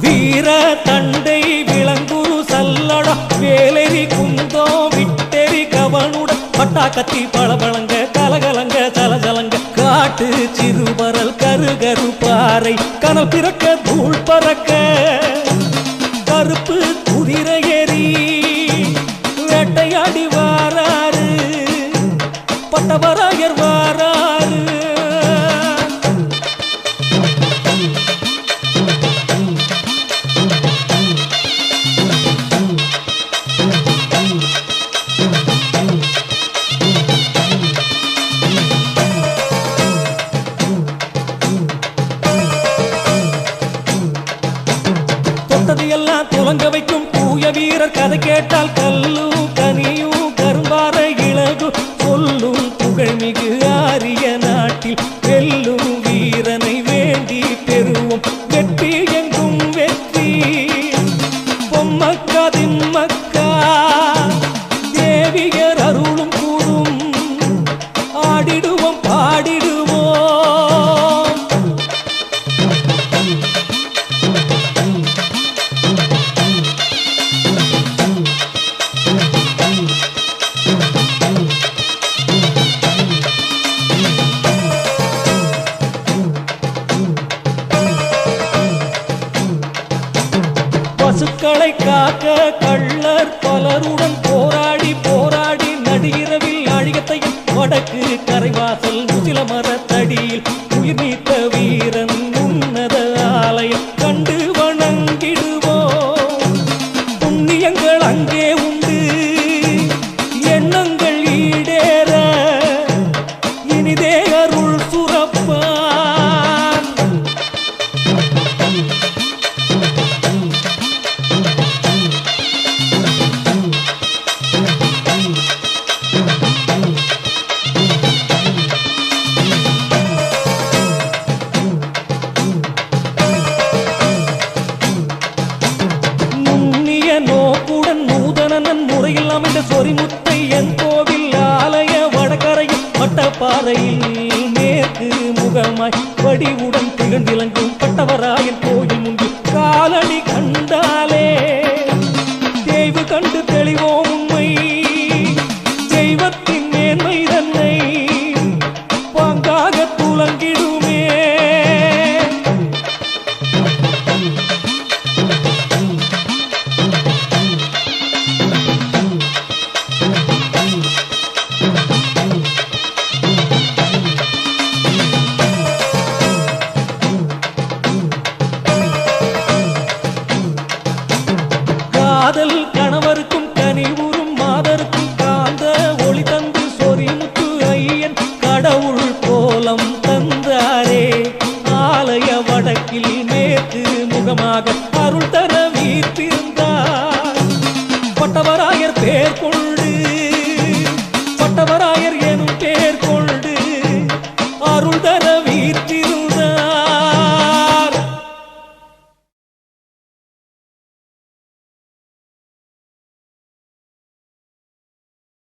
வீர தண்டை விளங்குரு சல்லட வேலரி குந்தோ விட்டெறி கவனுட பட்டா கத்தி பளபளங்க கலகலங்க சலசலங்க. காட்டு சிறுபரல் கருகரு பாறை கனல் பிறக்க தூள் பறக்க கருப்பு தொட்டது எல்லாம் துவங்க வைக்கும் தூய வீரர் கதை கேட்டால் கல்லும் பசுக்களை காக்க கள்ளர் பலருடன் போராடி போராடி நடுகிறவில் அழிகத்தையும் வடக்கு கரைவாசல் முசில மரத்தடியில் நூதனன் முறையில் அமைந்த சொரிமுத்தை என் கோவில் ஆலய வடகரையில் வட்டப்பாறையில் மேற்கு முகமாய் வடிவுடன் திகழ்ந்திலங்கும் பட்டவராயன் கோயில் முன்பு காலடி கண்டாலே. தேய்வு கண்டு தெளிவோம் உண்மை. தெய்வத்தின் கடவுள் கோலம் தந்தாரே. ஆலய வடக்கில் மேற்கு முகமாக அருள் தர வீட்டிருந்தார் பட்டவராயர் பேர் கொண்டு